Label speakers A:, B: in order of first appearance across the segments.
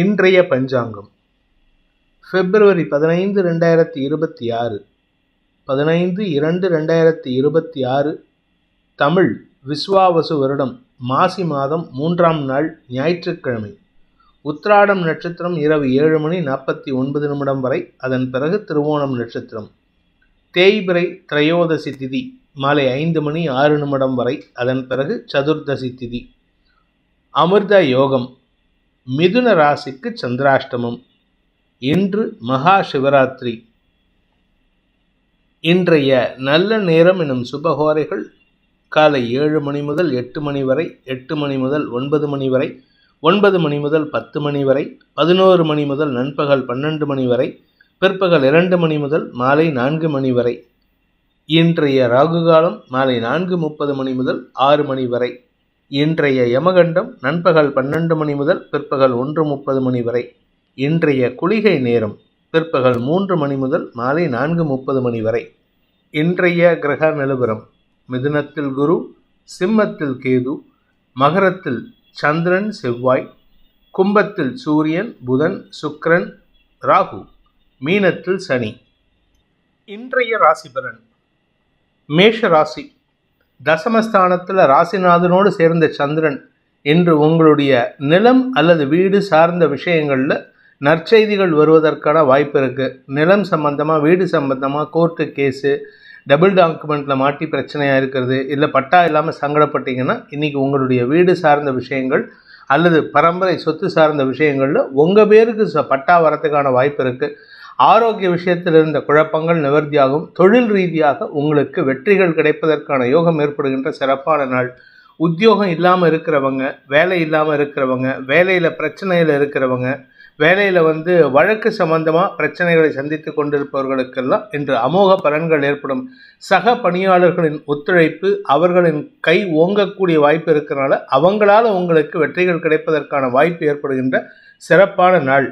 A: இன்றைய பஞ்சாங்கம். பிப்ரவரி பதினைந்து ரெண்டாயிரத்தி இருபத்தி ஆறு. பதினைந்து இரண்டு ரெண்டாயிரத்தி இருபத்தி ஆறு. தமிழ் விஸ்வாவசு வருடம் மாசி மாதம் மூன்றாம் நாள் ஞாயிற்றுக்கிழமை. உத்ராடம் நட்சத்திரம் இரவு ஏழு மணி நாற்பத்தி ஒன்பது நிமிடம் வரை அதன் பிறகு திருவோணம் நட்சத்திரம். தேய்பிரை திரையோதசி திதி மாலை ஐந்து மணி ஆறு நிமிடம் வரை அதன் பிறகு சதுர்தசி திதி. அமிர்த யோகம் மிதுன ராசிக்கு சந்திராஷ்டமம் இன்று மகா சிவராத்திரி. இன்றைய நல்ல நேரம் எனும் சுபகோரைகள் காலை ஏழு மணி முதல் எட்டு மணி வரை எட்டு மணி முதல் ஒன்பது மணி வரை ஒன்பது மணி முதல் பத்து மணி வரை பதினோரு மணி முதல் நண்பகல் பன்னெண்டு மணி வரை பிற்பகல் இரண்டு மணி முதல் மாலை நான்கு மணி வரை. இன்றைய ராகு காலம் மாலை நான்கு முப்பது மணி முதல் ஆறு மணி வரை. இன்றைய யமகண்டம் நண்பகல் பன்னெண்டு மணி முதல் பிற்பகல் ஒன்று முப்பது மணி வரை. இன்றைய குளிகை நேரம் பிற்பகல் மூன்று மணி முதல் மாலை நான்கு முப்பது மணி வரை. இன்றைய கிரக நிலவரம் மிதுனத்தில் குரு சிம்மத்தில் கேது மகரத்தில் சந்திரன் செவ்வாய் கும்பத்தில் சூரியன் புதன் சுக்ரன் ராகு மீனத்தில் சனி. இன்றைய ராசிபலன் மேஷ ராசி தசமஸ்தானத்தில் ராசிநாதனோடு சேர்ந்த சந்திரன் இன்று உங்களுடைய நிலம் அல்லது வீடு சார்ந்த விஷயங்களில் நற்செய்திகள் வருவதற்கான வாய்ப்பு இருக்குது நிலம் சம்பந்தமாக வீடு சம்பந்தமாக கோர்ட்டு கேஸு டபுள் டாக்குமெண்ட்டில் மாட்டி பிரச்சனையாக இருக்கிறது இல்லை பட்டா இல்லாமல் சங்கடப்பட்டீங்கன்னா இன்றைக்கி உங்களுடைய வீடு சார்ந்த விஷயங்கள் அல்லது பரம்பரை சொத்து சார்ந்த விஷயங்களில் உங்கள் பேருக்கு ச பட்டா வரத்துக்கான வாய்ப்பு இருக்குது ஆரோக்கிய விஷயத்தில் இருந்த குழப்பங்கள் நிவர்த்தியாகும். தொழில் ரீதியாக உங்களுக்கு வெற்றிகள் கிடைப்பதற்கான யோகம் ஏற்படுகின்ற சிறப்பான நாள். உத்தியோகம் இல்லாமல் இருக்கிறவங்க வேலை இல்லாமல் இருக்கிறவங்க வேலையில் பிரச்சனையில் இருக்கிறவங்க வேலையில் வந்து வழக்கு சம்பந்தமாக பிரச்சனைகளை சந்தித்து கொண்டிருப்பவர்களுக்கெல்லாம் இன்று அமோக பலன்கள் ஏற்படும். சக பணியாளர்களின் ஒத்துழைப்பு அவர்களின் கை ஓங்கக்கூடிய வாய்ப்பு இருக்கிறனால அவங்களால் உங்களுக்கு வெற்றிகள் கிடைப்பதற்கான வாய்ப்பு ஏற்படுகின்ற சிறப்பான நாள்.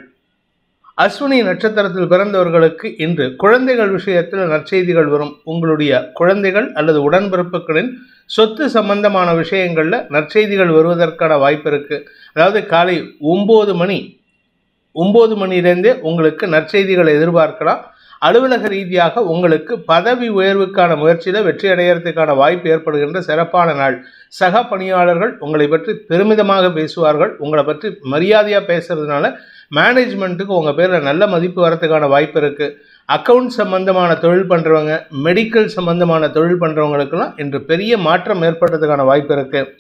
A: அஸ்வினி நட்சத்திரத்தில் பிறந்தவர்களுக்கு இன்று குழந்தைகள் விஷயத்தில் நற்செய்திகள் வரும். உங்களுடைய குழந்தைகள் அல்லது உடன்பிறப்புகளின் சொத்து சம்பந்தமான விஷயங்களில் நற்செய்திகள் வருவதற்கான வாய்ப்பு இருக்குது அதாவது காலை ஒம்பது மணி ஒம்பது மணிலேருந்தே உங்களுக்கு நற்செய்திகளை எதிர்பார்க்கலாம். அலுவலக ரீதியாக உங்களுக்கு பதவி உயர்வுக்கான முயற்சியில் வெற்றி அடையிறதுக்கான வாய்ப்பு ஏற்படுகின்ற சிறப்பான நாள். சக பணியாளர்கள் உங்களை பற்றி பெருமிதமாக பேசுவார்கள். உங்களை பற்றி மரியாதையாக பேசுறதுனால மேனேஜ்மெண்ட்டுக்கு உங்கள் பேரில் நல்ல மதிப்பு வரத்துக்கான வாய்ப்பு இருக்குது அக்கவுண்ட் சம்பந்தமான தொழில் பண்ணுறவங்க மெடிக்கல் சம்பந்தமான தொழில் பண்ணுறவங்களுக்கெல்லாம் இன்று பெரிய மாற்றம் ஏற்படுறதுக்கான வாய்ப்பு இருக்குது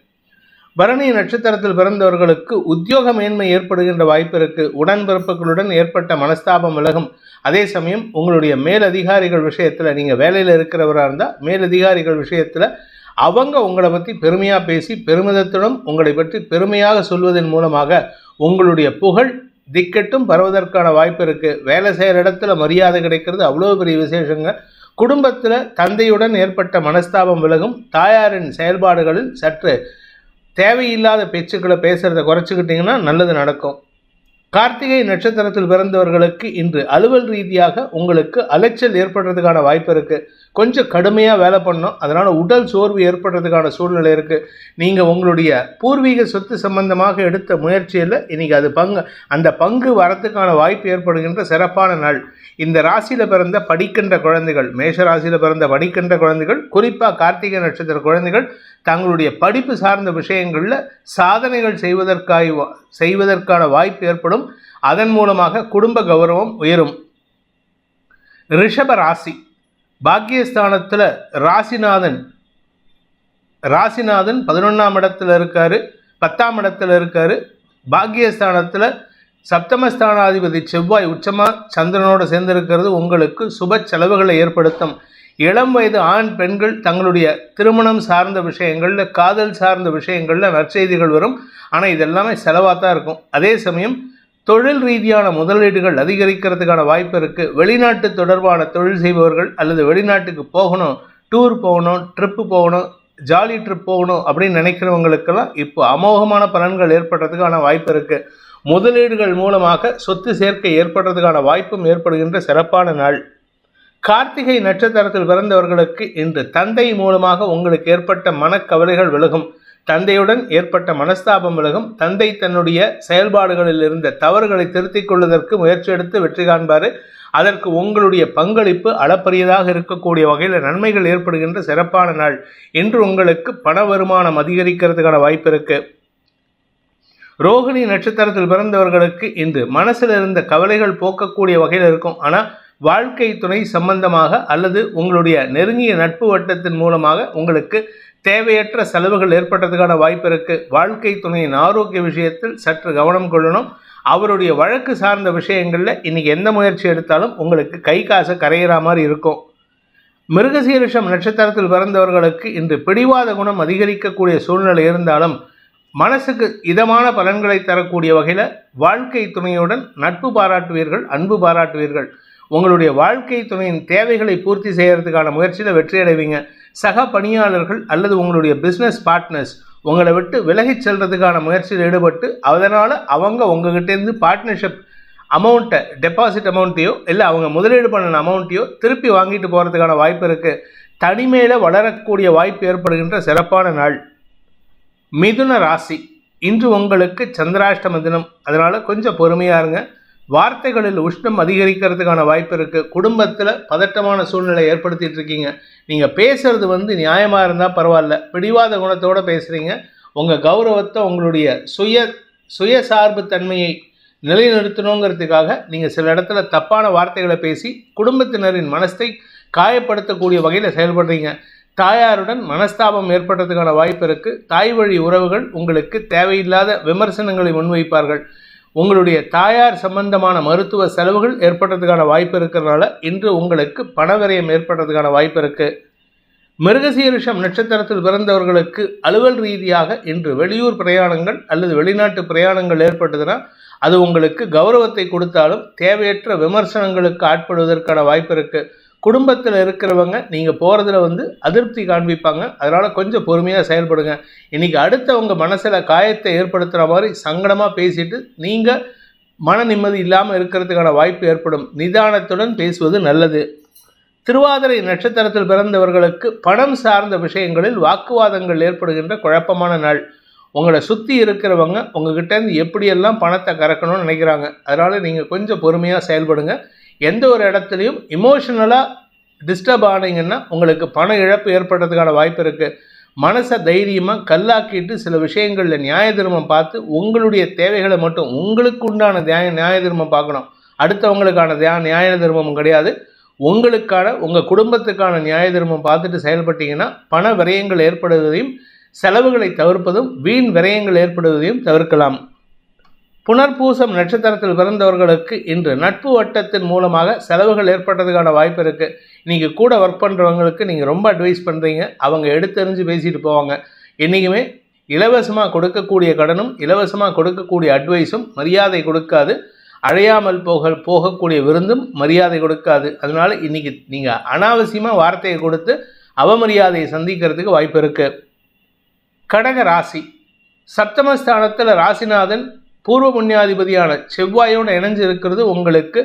A: பரணி நட்சத்திரத்தில் பிறந்தவர்களுக்கு உத்தியோக மேன்மை ஏற்படுகின்ற வாய்ப்பு இருக்குது உடன்பிறப்புகளுடன் ஏற்பட்ட மனஸ்தாபம் விலகும். அதே சமயம் உங்களுடைய மேலதிகாரிகள் விஷயத்தில் நீங்கள் வேலையில் இருக்கிறவராக இருந்தால் மேலதிகாரிகள் விஷயத்தில் அவங்க உங்களை பற்றி பெருமையாக பேசி பெருமிதத்துடன் உங்களை பற்றி பெருமையாக சொல்வதன் மூலமாக உங்களுடைய புகழ் திக்கெட்டும் பரவதற்கான வாய்ப்பு இருக்குது வேலை செய்கிற இடத்துல மரியாதை கிடைக்கிறது அவ்வளோ பெரிய விசேஷங்க. குடும்பத்தில் தந்தையுடன் ஏற்பட்ட மனஸ்தாபம் விலகும். தாயாரின் செயல்பாடுகளில் சற்று தேவையில்லாத பேச்சுக்களை பேசுகிறத குறைச்சிக்கிட்டிங்கன்னா நல்லது நடக்கும். கார்த்திகை நட்சத்திரத்தில் பிறந்தவர்களுக்கு இன்று அலுவல் ரீதியாக உங்களுக்கு அலைச்சல் ஏற்படுறதுக்கான வாய்ப்பு இருக்குது கொஞ்சம் கடுமையாக வேலை பண்ணணும். அதனால் உடல் சோர்வு ஏற்படுறதுக்கான சூழ்நிலை இருக்குது நீங்கள் உங்களுடைய பூர்வீக சொத்து சம்பந்தமாக எடுத்த முயற்சியில் இன்றைக்கி அது பங்கு அந்த பங்கு வரத்துக்கான வாய்ப்பு ஏற்படுகின்ற சிறப்பான நாள். இந்த ராசியில் பிறந்த படிக்கின்ற குழந்தைகள் மேஷ ராசியில் பிறந்த படிக்கின்ற குழந்தைகள் குறிப்பாக கார்த்திகை நட்சத்திர குழந்தைகள் தங்களுடைய படிப்பு சார்ந்த விஷயங்களில் சாதனைகள் செய்வதற்காக செய்வதற்கான வாய்ப்பு ஏற்படும். அதன் மூலமாக குடும்ப கௌரவம் உயரும். ரிஷப ராசி. பாக்கியஸ்தானத்தில் ராசிநாதன். ராசிநாதன் பதினொன்றாம் இடத்துல இருக்கார் பத்தாம் இடத்துல இருக்கார். பாக்கியஸ்தானத்தில் சப்தமஸ்தானாதிபதி செவ்வாய் உச்சமாக சந்திரனோடு சேர்ந்திருக்கிறது உங்களுக்கு சுப செலவுகளை ஏற்படுத்தும். இளம் வயது ஆண் பெண்கள் தங்களுடைய திருமணம் சார்ந்த விஷயங்களில் காதல் சார்ந்த விஷயங்களில் நற்செய்திகள் வரும். ஆனால் இதெல்லாமே செலவாக தான் இருக்கும். அதே சமயம் தொழில் ரீதியான முதலீடுகள் அதிகரிக்கிறதுக்கான வாய்ப்பு இருக்குது வெளிநாட்டு தொடர்பான தொழில் செய்பவர்கள் அல்லது வெளிநாட்டுக்கு போகணும் டூர் போகணும் ட்ரிப்பு போகணும் ஜாலி ட்ரிப் போகணும் அப்படின்னு நினைக்கிறவங்களுக்கெல்லாம் இப்போ அமோகமான பலன்கள் ஏற்படுறதுக்கான வாய்ப்பு இருக்குது முதலீடுகள் மூலமாக சொத்து சேர்க்கை ஏற்படுறதுக்கான வாய்ப்பும் ஏற்படுகின்ற சிறப்பான நாள். கார்த்திகை நட்சத்திரத்தில் பிறந்தவர்களுக்கு இன்று தந்தை மூலமாக உங்களுக்கு ஏற்பட்ட மனக்கவலைகள் விலகும். தந்தையுடன் ஏற்பட்ட மனஸ்தாபம் விலகும் தந்தை தன்னுடைய செயல்பாடுகளில் இருந்த தவறுகளை திருத்திக் கொள்வதற்கு முயற்சி எடுத்து வெற்றி காண்பார். அதற்கு உங்களுடைய பங்களிப்பு அளப்பரியதாக இருக்கக்கூடிய வகையில் நன்மைகள் ஏற்படுகின்ற சிறப்பான நாள். இன்று உங்களுக்கு பண வருமானம் அதிகரிக்கிறதுக்கான வாய்ப்பு இருக்கு. ரோகிணி நட்சத்திரத்தில் பிறந்தவர்களுக்கு இன்று மனசில் இருந்த கவலைகள் போக்கக்கூடிய வகையில் இருக்கும். ஆனால் வாழ்க்கை துணை சம்பந்தமாக அல்லது உங்களுடைய நெருங்கிய நட்பு வட்டத்தின் மூலமாக உங்களுக்கு தேவையற்ற செலவுகள் ஏற்பட்டதுக்கான வாய்ப்பு இருக்கு. வாழ்க்கை துணையின் ஆரோக்கிய விஷயத்தில் சற்று கவனம் கொள்ளணும். அவருடைய வழக்கு சார்ந்த விஷயங்களில் இன்னைக்கு எந்த முயற்சி எடுத்தாலும் உங்களுக்கு கை காசு கரையிற மாதிரி இருக்கும். மிருகசீரிஷம் நட்சத்திரத்தில் பிறந்தவர்களுக்கு இன்று பிடிவாத குணம் அதிகரிக்கக்கூடிய சூழ்நிலை இருந்தாலும் மனசுக்கு இதமான பலன்களை தரக்கூடிய வகையில் வாழ்க்கை துணையுடன் நட்பு பாராட்டுவீர்கள் அன்பு பாராட்டுவீர்கள். உங்களுடைய வாழ்க்கை துணையின் தேவைகளை பூர்த்தி செய்கிறதுக்கான முயற்சியில் வெற்றி அடைவீங்க. சக பணியாளர்கள் அல்லது உங்களுடைய பிஸ்னஸ் பார்ட்னர்ஸ் உங்களை விட்டு விலகிச் செல்றதுக்கான முயற்சியில் ஈடுபட்டு அதனால் அவங்க உங்ககிட்டேருந்து பார்ட்னர்ஷிப் அமௌண்ட்டை டெபாசிட் அமௌண்ட்டையோ இல்லை அவங்க முதலீடு பண்ணின அமௌண்ட்டையோ திருப்பி வாங்கிட்டு போகிறதுக்கான வாய்ப்பு இருக்குது தனிமையில் வளரக்கூடிய வாய்ப்பு ஏற்படுகின்ற சிறப்பான நாள். மிதுன ராசி. இன்று உங்களுக்கு சந்திராஷ்டம தினம். அதனால் கொஞ்சம் பொறுமையாக இருங்க. வார்த்தைகளில் உஷ்ணம் அதிகரிக்கிறதுக்கான வாய்ப்பு இருக்குது குடும்பத்தில் பதட்டமான சூழ்நிலை ஏற்படுத்திகிட்டு இருக்கீங்க. நீங்கள் பேசுகிறது வந்து நியாயமாக இருந்தால் பரவாயில்ல. பிடிவாத குணத்தோடு பேசுகிறீங்க உங்கள் கௌரவத்தை உங்களுடைய சுய சுயசார்பு தன்மையை நிலைநிறுத்தணுங்கிறதுக்காக நீங்கள் சில இடத்துல தப்பான வார்த்தைகளை பேசி குடும்பத்தினரின் மனசை காயப்படுத்தக்கூடிய வகையில் செயல்படுறீங்க. தாயாருடன் மனஸ்தாபம் ஏற்படுறதுக்கான வாய்ப்பு இருக்குது தாய் வழி உறவுகள் உங்களுக்கு தேவையில்லாத விமர்சனங்களை முன்வைப்பார்கள். உங்களுடைய தாயார் சம்பந்தமான மருத்துவ செலவுகள் ஏற்படுறதுக்கான வாய்ப்பு இருக்கிறதுனால இன்று உங்களுக்கு பணவிரயம் ஏற்படுறதுக்கான வாய்ப்பு இருக்குது மிருகசீரிஷம் நட்சத்திரத்தில் பிறந்தவர்களுக்கு அலுவல் ரீதியாக இன்று வெளியூர் பிரயாணங்கள் அல்லது வெளிநாட்டு பிரயாணங்கள் ஏற்பட்டதுன்னா அது உங்களுக்கு கௌரவத்தை கொடுத்தாலும் தேவையற்ற விமர்சனங்களுக்கு ஆட்படுவதற்கான வாய்ப்பு இருக்குது குடும்பத்தில் இருக்கிறவங்க நீங்கள் போகிறதுல வந்து அதிருப்தி காண்பிப்பாங்க. அதனால் கொஞ்சம் பொறுமையாக செயல்படுங்க. இன்றைக்கி அடுத்தவங்க மனசில் காயத்தை ஏற்படுத்துகிற மாதிரி சங்கடமாக பேசிட்டு நீங்கள் மன நிம்மதி இல்லாமல் இருக்கிறதுக்கான வாய்ப்பு ஏற்படும். நிதானத்துடன் பேசுவது நல்லது. திருவாதிரை நட்சத்திரத்தில் பிறந்தவர்களுக்கு பணம் சார்ந்த விஷயங்களில் வாக்குவாதங்கள் ஏற்படுகின்ற குழப்பமான நாள். உங்களை சுற்றி இருக்கிறவங்க உங்ககிட்டேருந்து எப்படியெல்லாம் பணத்தை கறக்கணும்னு நினைக்கிறாங்க அதனால் நீங்கள் கொஞ்சம் பொறுமையாக செயல்படுங்க. எந்த ஒரு இடத்துலையும் இமோஷனலாக டிஸ்டர்ப் ஆனீங்கன்னா உங்களுக்கு பண இழப்பு ஏற்படுறதுக்கான வாய்ப்பு இருக்குது மனசை தைரியமாக கல்லாக்கிட்டு சில விஷயங்களில் நியாய தர்மம் பார்த்து உங்களுடைய தேவைகளை மட்டும் உங்களுக்கு உண்டான நியாய நியாய தர்மம் பார்க்கணும். அடுத்தவங்களுக்கான தியா நியாய தர்மம் கிடையாது. உங்களுக்கான உங்கள் குடும்பத்துக்கான நியாய தர்மம் பார்த்துட்டு செயல்பட்டீங்கன்னா பண விரயங்கள் ஏற்படுவதையும் செலவுகளை தவிர்ப்பதும் வீண் விரயங்கள் ஏற்படுவதையும் தவிர்க்கலாம். புனர்பூசம் நட்சத்திரத்தில் பிறந்தவர்களுக்கு இன்று நட்பு வட்டத்தின் மூலமாக செலவுகள் ஏற்பட்டதுக்கான வாய்ப்பு இருக்குது நீங்கள் கூட ஒர்க் பண்ணுறவங்களுக்கு நீங்கள் ரொம்ப அட்வைஸ் பண்ணுறீங்க அவங்க எடுத்தறிஞ்சு பேசிட்டு போவாங்க. என்றைக்குமே இலவசமாக கொடுக்கக்கூடிய கடனும் இலவசமாக கொடுக்கக்கூடிய அட்வைஸும் மரியாதை கொடுக்காது. அழையாமல் போக போகக்கூடிய விருந்தும் மரியாதை கொடுக்காது. அதனால் இன்றைக்கி நீங்கள் அனாவசியமாக வார்த்தையை கொடுத்து அவமரியாதையை சந்திக்கிறதுக்கு வாய்ப்பு இருக்குது கடக ராசி. சப்தமஸ்தானத்தில் ராசிநாதன் பூர்வ புண்ணியாதிபதியான செவ்வாயோடு இணைஞ்சு இருக்கிறது உங்களுக்கு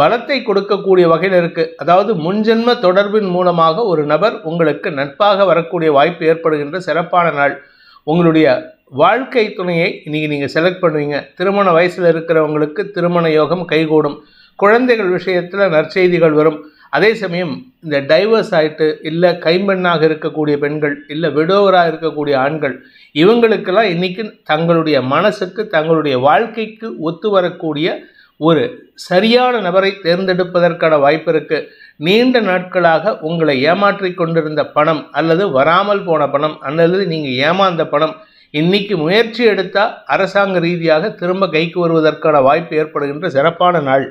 A: பலத்தை கொடுக்கக்கூடிய வகையில் இருக்குது அதாவது முன்ஜென்ம தொடர்பின் மூலமாக ஒரு நபர் உங்களுக்கு நட்பாக வரக்கூடிய வாய்ப்பு ஏற்படுகின்ற சிறப்பான நாள். உங்களுடைய வாழ்க்கை துணையை இன்றைக்கி நீங்கள் செலக்ட் பண்ணுவீங்க. திருமண வயசில் இருக்கிறவங்களுக்கு திருமண யோகம் கைகூடும். குழந்தைகள் விஷயத்தில் நற்செய்திகள் வரும். அதே சமயம் இந்த டைவர்ஸ் ஆகிட்டு இல்லை கைம்பெண்ணாக இருக்கக்கூடிய பெண்கள் இல்லை விடோவராக இருக்கக்கூடிய ஆண்கள் இவங்களுக்கெல்லாம் இன்றைக்கி தங்களுடைய மனசுக்கு தங்களுடைய வாழ்க்கைக்கு ஒத்து வரக்கூடிய ஒரு சரியான நபரை தேர்ந்தெடுப்பதற்கான வாய்ப்பு இருக்குது நீண்ட நாட்களாக உங்களை ஏமாற்றி கொண்டிருந்த பணம் அல்லது வராமல் போன பணம் அல்லது நீங்கள் ஏமாந்த பணம் இன்னைக்கு முயற்சி எடுத்தால் அரசாங்க ரீதியாக திரும்ப கைக்கு வருவதற்கான வாய்ப்பு ஏற்படுகின்ற சிறப்பான நாள்.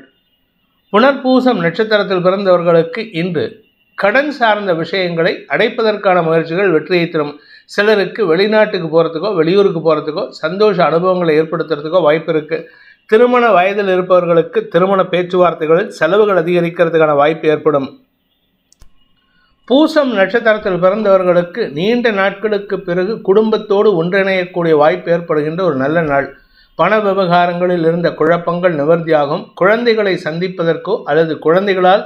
A: புனர்பூசம் நட்சத்திரத்தில் பிறந்தவர்களுக்கு இன்று கடன் சார்ந்த விஷயங்களை அடைப்பதற்கான முயற்சிகள் வெற்றியை தரும். சிலருக்கு வெளிநாட்டுக்கு போகிறதுக்கோ வெளியூருக்கு போகிறதுக்கோ சந்தோஷ அனுபவங்களை ஏற்படுத்துறதுக்கோ வாய்ப்பு இருக்குது திருமண வயதில் இருப்பவர்களுக்கு திருமண பேச்சுவார்த்தைகளில் செலவுகள் அதிகரிக்கிறதுக்கான வாய்ப்பு ஏற்படும். பூசம் நட்சத்திரத்தில் பிறந்தவர்களுக்கு நீண்ட நாட்களுக்கு பிறகு குடும்பத்தோடு ஒன்றிணையக்கூடிய வாய்ப்பு ஏற்படுகின்ற ஒரு நல்ல நாள். பண விவகாரங்களில் இருந்த குழப்பங்கள் நிவர்த்தியாகும். குழந்தைகளை சந்திப்பதற்கோ அல்லது குழந்தைகளால்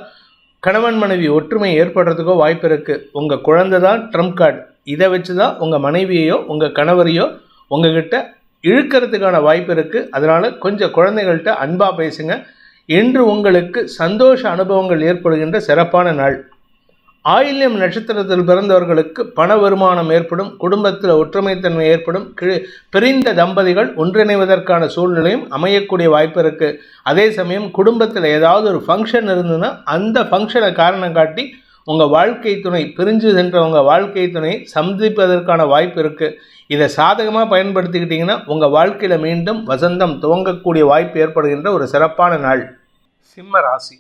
A: கணவன் மனைவி ஒற்றுமை ஏற்படுறதுக்கோ வாய்ப்பு இருக்குது உங்கள் குழந்தை தான் ட்ரம்ப் கார்டு. இதை வச்சு தான் உங்கள் மனைவியையோ உங்கள் கணவரையோ உங்ககிட்ட இழுக்கிறதுக்கான வாய்ப்பு இருக்குது அதனால் கொஞ்சம் குழந்தைகள்கிட்ட அன்பாக பேசுங்க. இன்று உங்களுக்கு சந்தோஷ அனுபவங்கள் ஏற்படுகின்ற சிறப்பான நாள். ஆயில்யம் நட்சத்திரத்தில் பிறந்தவர்களுக்கு பண வருமானம் ஏற்படும் குடும்பத்தில் ஒற்றுமைத்தன்மை ஏற்படும் கி பிரிந்த தம்பதிகள் ஒன்றிணைவதற்கான சூழ்நிலையும் அமையக்கூடிய வாய்ப்பு இருக்குது அதே சமயம் குடும்பத்தில் ஏதாவது ஒரு ஃபங்க்ஷன் இருந்ததுன்னா அந்த ஃபங்க்ஷனை காரணம் காட்டி உங்கள் வாழ்க்கை துணை பிரிஞ்சு சென்றவங்க வாழ்க்கை துணையை சந்திப்பதற்கான வாய்ப்பு இருக்குது இதை சாதகமாக பயன்படுத்திக்கிட்டிங்கன்னா உங்கள் வாழ்க்கையில் மீண்டும் வசந்தம் துவங்கக்கூடிய வாய்ப்பு ஏற்படுகின்ற ஒரு சிறப்பான நாள். சிம்ம ராசி.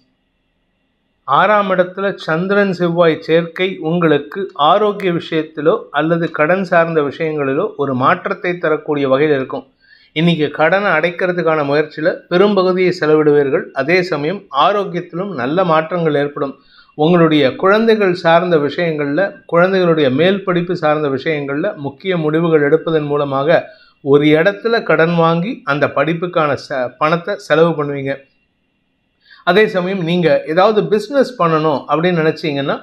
A: ஆறாம் இடத்துல சந்திரன் செவ்வாய் சேர்க்கை உங்களுக்கு ஆரோக்கிய விஷயத்திலோ அல்லது கடன் சார்ந்த விஷயங்களிலோ ஒரு மாற்றத்தை தரக்கூடிய வகையில் இருக்கும். இன்றைக்கி கடனை அடைக்கிறதுக்கான முயற்சியில் பெரும்பகுதியை செலவிடுவீர்கள். அதே சமயம் ஆரோக்கியத்திலும் நல்ல மாற்றங்கள் ஏற்படும். உங்களுடைய குழந்தைகள் சார்ந்த விஷயங்களில் குழந்தைகளுடைய மேல் படிப்பு சார்ந்த விஷயங்களில் முக்கிய முடிவுகள் எடுப்பதன் மூலமாக ஒரு இடத்துல கடன் வாங்கி அந்த படிப்புக்கான ச பணத்தை செலவு பண்ணுவீங்க. அதே சமயம் நீங்கள் ஏதாவது பிஸ்னஸ் பண்ணணும் அப்படின்னு நினச்சிங்கன்னா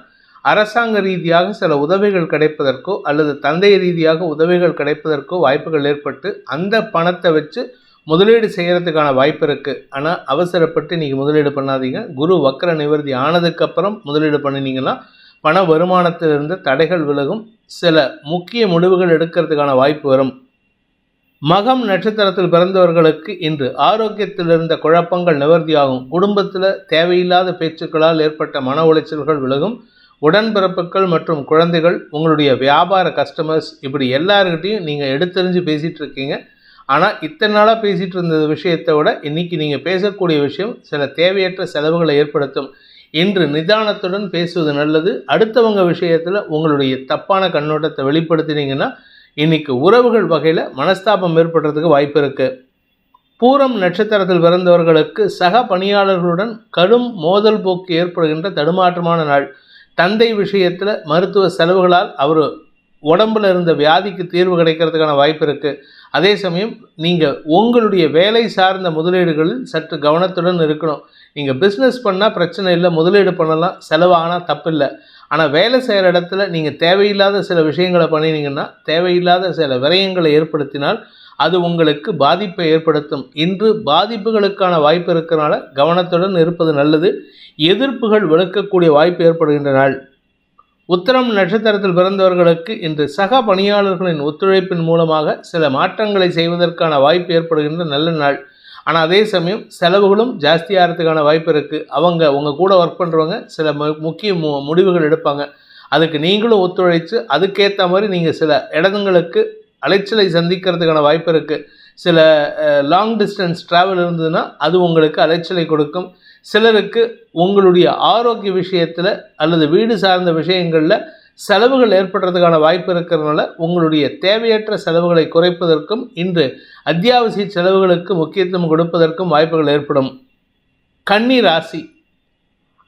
A: அரசாங்க ரீதியாக சில உதவிகள் கிடைப்பதற்கோ அல்லது தந்தை ரீதியாக உதவிகள் கிடைப்பதற்கோ வாய்ப்புகள் ஏற்பட்டு அந்த பணத்தை வச்சு முதலீடு செய்கிறதுக்கான வாய்ப்பு இருக்குது ஆனால் அவசரப்பட்டு நீங்கள் முதலீடு பண்ணாதீங்க. குரு வக்கர நிவர்த்தி ஆனதுக்கப்புறம் முதலீடு பண்ணினீங்கன்னா பண வருமானத்திலிருந்து தடைகள் விலகும். சில முக்கிய முடிவுகள் எடுக்கிறதுக்கான வாய்ப்பு வரும். மகம் நட்சத்திரத்தில் பிறந்தவர்களுக்கு இன்று ஆரோக்கியத்தில் இருந்த குழப்பங்கள் நிவர்த்தியாகும். குடும்பத்தில் தேவையில்லாத பேச்சுக்களால் ஏற்பட்ட மன உளைச்சல்கள் விலகும். உடன்பிறப்புகள் மற்றும் குழந்தைகள் உங்களுடைய வியாபார கஸ்டமர்ஸ் இப்படி எல்லாருக்கிட்டையும் நீங்கள் எடுத்தெறிஞ்சு பேசிகிட்டு இருக்கீங்க ஆனால் இத்தனை நாளாக பேசிகிட்டு இருந்த விஷயத்தை விட இன்றைக்கி நீங்கள் பேசக்கூடிய விஷயம் சில தேவையற்ற செலவுகளை ஏற்படுத்தும். இன்று நிதானத்துடன் பேசுவது நல்லது. அடுத்தவங்க விஷயத்தில் உங்களுடைய தப்பான கண்ணோட்டத்தை வெளிப்படுத்தினீங்கன்னா இன்னைக்கு உறவுகள் வகையில் மனஸ்தாபம் ஏற்படுறதுக்கு வாய்ப்பு இருக்குது பூரம் நட்சத்திரத்தில் பிறந்தவர்களுக்கு சக பணியாளர்களுடன் கடும் மோதல் போக்கு ஏற்படுகின்ற தடுமாற்றமான நாள். தந்தை விஷயத்தில் மருத்துவ செலவுகளால் அவர் உடம்புல இருந்த வியாதிக்கு தீர்வு கிடைக்கிறதுக்கான வாய்ப்பு இருக்குது அதே சமயம் நீங்கள் உங்களுடைய வேலை சார்ந்த முதலீடுகளில் சற்று கவனத்துடன் இருக்கணும். நீங்கள் பிஸ்னஸ் பண்ணால் பிரச்சனை இல்லை முதலீடு பண்ணலாம் செலவானால் தப்பில்லை. ஆனால் வேலை செய்கிற இடத்துல நீங்கள் தேவையில்லாத சில விஷயங்களை பண்ணினீங்கன்னா தேவையில்லாத சில விரயங்களை ஏற்படுத்தினால் அது உங்களுக்கு பாதிப்பை ஏற்படுத்தும். இன்று பாதிப்புகளுக்கான வாய்ப்பு இருக்கிறனால கவனத்துடன் இருப்பது நல்லது. எதிர்ப்புகள் விளக்கக்கூடிய வாய்ப்பு ஏற்படுகின்ற நாள். உத்தரம் நட்சத்திரத்தில் பிறந்தவர்களுக்கு இன்று சக பணியாளர்களின் ஒத்துழைப்பின் மூலமாக சில மாற்றங்களை செய்வதற்கான வாய்ப்பு ஏற்படுகின்ற நல்ல நாள். ஆனால் அதே சமயம் செலவுகளும் ஜாஸ்தியாகிறதுக்கான வாய்ப்பு இருக்குது அவங்க உங்கள் கூட ஒர்க் பண்ணுறவங்க சில முக்கிய மு முடிவுகள் எடுப்பாங்க. அதுக்கு நீங்களும் ஒத்துழைத்து அதுக்கேற்ற மாதிரி நீங்கள் சில இடங்களுக்கு அலைச்சலை சந்திக்கிறதுக்கான வாய்ப்பு இருக்குது சில லாங் டிஸ்டன்ஸ் ட்ராவல் இருந்ததுன்னா அது உங்களுக்கு அலைச்சலை கொடுக்கும். சிலருக்கு உங்களுடைய ஆரோக்கிய விஷயத்தில் அல்லது வீடு சார்ந்த விஷயங்களில் செலவுகள் ஏற்படுறதுக்கான வாய்ப்பு இருக்கிறதுனால உங்களுடைய தேவையற்ற செலவுகளை குறைப்பதற்கும் இன்று அத்தியாவசிய செலவுகளுக்கு முக்கியத்துவம் கொடுப்பதற்கும் வாய்ப்புகள் ஏற்படும். கன்னி ராசி.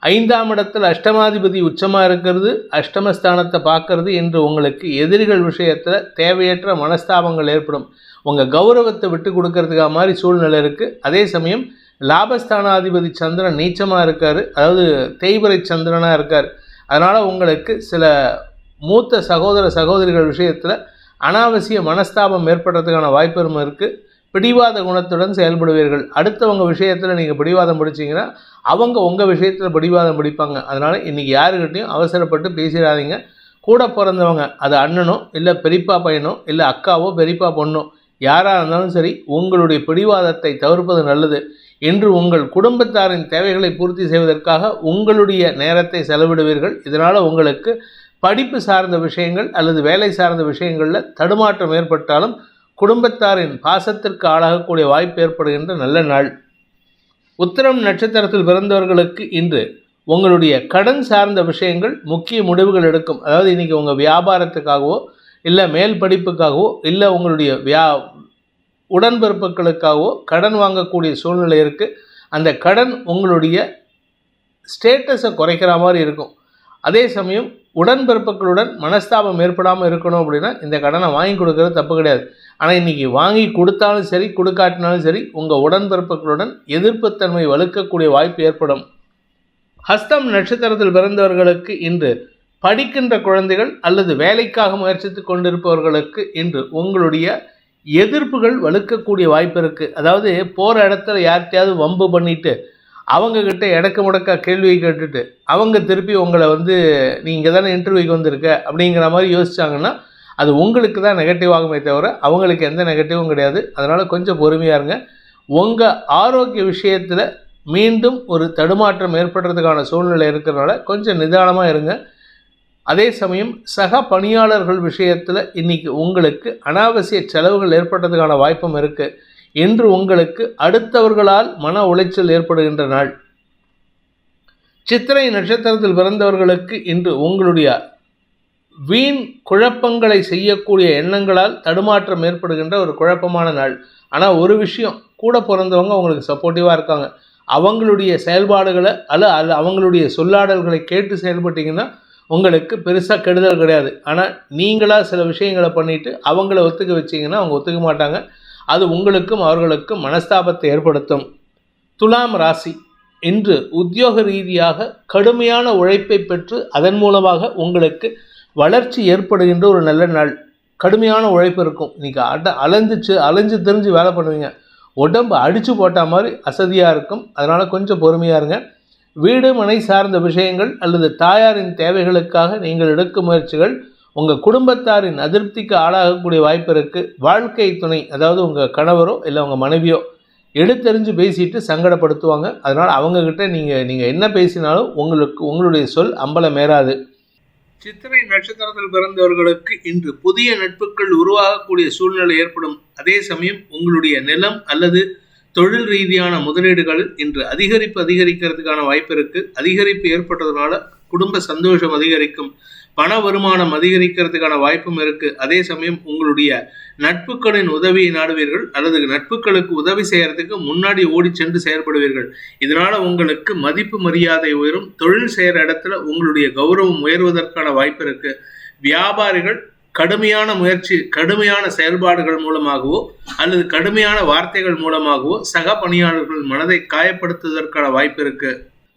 A: ஐந்தாம் இடத்தில் அஷ்டமாதிபதி உச்சமாக இருக்கிறது அஷ்டமஸ்தானத்தை பார்க்கறது. என்று உங்களுக்கு எதிரிகள் விஷயத்தில் தேவையற்ற மனஸ்தாபங்கள் ஏற்படும். உங்கள் கௌரவத்தை விட்டு கொடுக்கறதுக்காக மாதிரி சூழ்நிலை இருக்குது அதே சமயம் லாபஸ்தானாதிபதி சந்திரன் நீச்சமாக இருக்கார். அதாவது தேய்பிரை சந்திரனாக இருக்கார். அதனால் உங்களுக்கு சில மூத்த சகோதர சகோதரிகள் விஷயத்தில் அனாவசிய மனஸ்தாபம் ஏற்படுறதுக்கான வாய்ப்பும் இருக்குது பிடிவாத குணத்துடன் செயல்படுவீர்கள். அடுத்தவங்க விஷயத்தில் நீங்கள் பிடிவாதம் பிடிச்சிங்கன்னா அவங்க உங்கள் விஷயத்தில் பிடிவாதம் பிடிப்பாங்க. அதனால் இன்றைக்கி யாருக்கிட்டையும் அவசரப்பட்டு பேசிடாதீங்க. கூட பிறந்தவங்க அது அண்ணனோ இல்லை பெரியப்பா பையனோ இல்லை அக்காவோ பெரியப்பா பொண்ணோ யாராக இருந்தாலும் சரி உங்களுடைய பிடிவாதத்தை தவிர்ப்பது நல்லது. இன்று உங்கள் குடும்பத்தாரின் தேவைகளை பூர்த்தி செய்வதற்காக உங்களுடைய நேரத்தை செலவிடுவீர்கள். இதனால் உங்களுக்கு படிப்பு சார்ந்த விஷயங்கள் அல்லது வேலை சார்ந்த விஷயங்களில் தடுமாற்றம் ஏற்பட்டாலும் குடும்பத்தாரின் பாசத்திற்கு ஆளாகக்கூடிய வாய்ப்பு ஏற்படுகின்ற நல்ல நாள். உத்தரம் நட்சத்திரத்தில் பிறந்தவர்களுக்கு இன்று உங்களுடைய கடன் சார்ந்த விஷயங்கள் முக்கிய முடிவுகள் எடுக்கும். அதாவது இன்றைக்கி உங்கள் வியாபாரத்துக்காகவோ இல்லை மேல் படிப்புக்காகவோ இல்லை உங்களுடைய வியா உடன்பிறப்புகளுக்காகவோ கடன் வாங்கக்கூடிய சூழ்நிலை இருக்குது அந்த கடன் உங்களுடைய ஸ்டேட்டஸை குறைக்கிற மாதிரி இருக்கும். அதே சமயம் உடன்பிறப்புகளுடன் மனஸ்தாபம் ஏற்படாமல் இருக்கணும் அப்படின்னா இந்த கடனை வாங்கி கொடுக்கறது தப்பு கிடையாது. ஆனால் இன்றைக்கி வாங்கி கொடுத்தாலும் சரி கொடுக்காட்டினாலும் சரி உங்கள் உடன்பிறப்புகளுடன் எதிர்ப்புத்தன்மை வலுக்கக்கூடிய வாய்ப்பு ஏற்படும். ஹஸ்தம் நட்சத்திரத்தில் பிறந்தவர்களுக்கு இன்று படிக்கின்ற குழந்தைகள் அல்லது வேலைக்காக முயற்சித்து கொண்டிருப்பவர்களுக்கு இன்று உங்களுடைய எதிர்ப்புகள் வலுக்கக்கூடிய வாய்ப்பு இருக்குது அதாவது போகிற இடத்துல யார்கிட்டையாவது வம்பு பண்ணிட்டு அவங்கக்கிட்ட இடக்கு முடக்கா கேள்வியை கேட்டுட்டு அவங்க திருப்பி உங்களை வந்து நீங்கள் தானே இன்டர்வியூக்கு வந்திருக்க? அப்படிங்கிற மாதிரி யோசிச்சாங்கன்னா அது உங்களுக்கு தான் நெகட்டிவ் ஆகுமே தவிர அவங்களுக்கு எந்த நெகட்டிவும் கிடையாது. அதனால் கொஞ்சம் பொறுமையாக இருங்க. உங்கள் ஆரோக்கிய விஷயத்தில் மீண்டும் ஒரு தடுமாற்றம் ஏற்படுறதுக்கான சூழ்நிலை இருக்கிறனால கொஞ்சம் நிதானமாக இருங்க. அதே சமயம் சக பணியாளர்கள் விஷயத்தில் இன்னைக்கு உங்களுக்கு அனாவசிய செலவுகள் ஏற்பட்டதுக்கான வாய்ப்பும் இருக்குது என்று உங்களுக்கு அடுத்தவர்களால் மன உளைச்சல் ஏற்படுகின்ற நாள். சித்திரை நட்சத்திரத்தில் பிறந்தவர்களுக்கு இன்று உங்களுடைய வீண் குழப்பங்களை செய்யக்கூடிய எண்ணங்களால் தடுமாற்றம் ஏற்படுகின்ற ஒரு குழப்பமான நாள். ஆனால் ஒரு விஷயம் கூட பிறந்தவங்க உங்களுக்கு சப்போர்ட்டிவாக இருக்காங்க. அவங்களுடைய செயல்பாடுகளை அல்ல அல்ல அவங்களுடைய சொல்லாடல்களை கேட்டு செயல்பட்டீங்கன்னா உங்களுக்கு பெருசாக கெடுதல் கிடையாது. ஆனால் நீங்களாக சில விஷயங்களை பண்ணிவிட்டு அவங்கள ஒத்துக்க வச்சிங்கன்னா அவங்க ஒத்துக்க மாட்டாங்க. அது உங்களுக்கும் அவர்களுக்கும் மனஸ்தாபத்தை ஏற்படுத்தும். துலாம் ராசி இன்று உத்தியோக ரீதியாக கடுமையான உழைப்பை பெற்று அதன் மூலமாக உங்களுக்கு வளர்ச்சி ஏற்படுகின்ற ஒரு நல்ல நாள். கடுமையான உழைப்பு இருக்கும். இன்றைக்கி அட அலைஞ்சிச்சு அலைஞ்சு தெரிஞ்சு வேலை பண்ணுவீங்க. உடம்பு அடித்து போட்ட மாதிரி அசதியாக இருக்கும். அதனால் கொஞ்சம் பொறுமையாக இருங்க. வீடு மனை சார்ந்த விஷயங்கள் அல்லது தாயாரின் தேவைகளுக்காக நீங்கள் எடுக்கும் முயற்சிகள் உங்கள் குடும்பத்தாரின் அதிருப்திக்கு ஆளாகக்கூடிய வாய்ப்பு இருக்குது வாழ்க்கை துணை அதாவது உங்கள் கணவரோ இல்லை உங்கள் மனைவியோ எடுத்தெறிஞ்சு பேசிட்டு சங்கடப்படுத்துவாங்க. அதனால் அவங்கக்கிட்ட நீங்கள் நீங்கள் என்ன பேசினாலும் உங்களுக்கு உங்களுடைய சொல் அம்பலம் மேறாது சித்திரை நட்சத்திரத்தில் பிறந்தவர்களுக்கு இன்று புதிய நட்புகள் உருவாகக்கூடிய சூழ்நிலை ஏற்படும். அதே சமயம் உங்களுடைய நிலம் அல்லது தொழில் ரீதியான முதலீடுகள் இன்று அதிகரிப்பு அதிகரிக்கிறதுக்கான வாய்ப்பு இருக்கு. அதிகரிப்பு ஏற்பட்டதுனால குடும்ப சந்தோஷம் அதிகரிக்கும். பண வருமானம் அதிகரிக்கிறதுக்கான வாய்ப்பும் இருக்கு. அதே சமயம் உங்களுடைய நட்புகளின் உதவியை நாடுவீர்கள். அல்லது நட்புகளுக்கு உதவி செய்யறதுக்கு முன்னாடி ஓடி சென்று செயல்படுவீர்கள். இதனால உங்களுக்கு மதிப்பு மரியாதை உயரும். தொழில் செய்கிற இடத்துல உங்களுடைய கௌரவம் உயர்வதற்கான வாய்ப்பு இருக்கு. வியாபாரிகள் கடுமையான முயற்சி கடுமையான செயல்பாடுகள் மூலமாகவோ அல்லது கடுமையான வார்த்தைகள் மூலமாகவோ சக பணியாளர்கள் மனதை காயப்படுத்துவதற்கான வாய்ப்பு இருக்கு.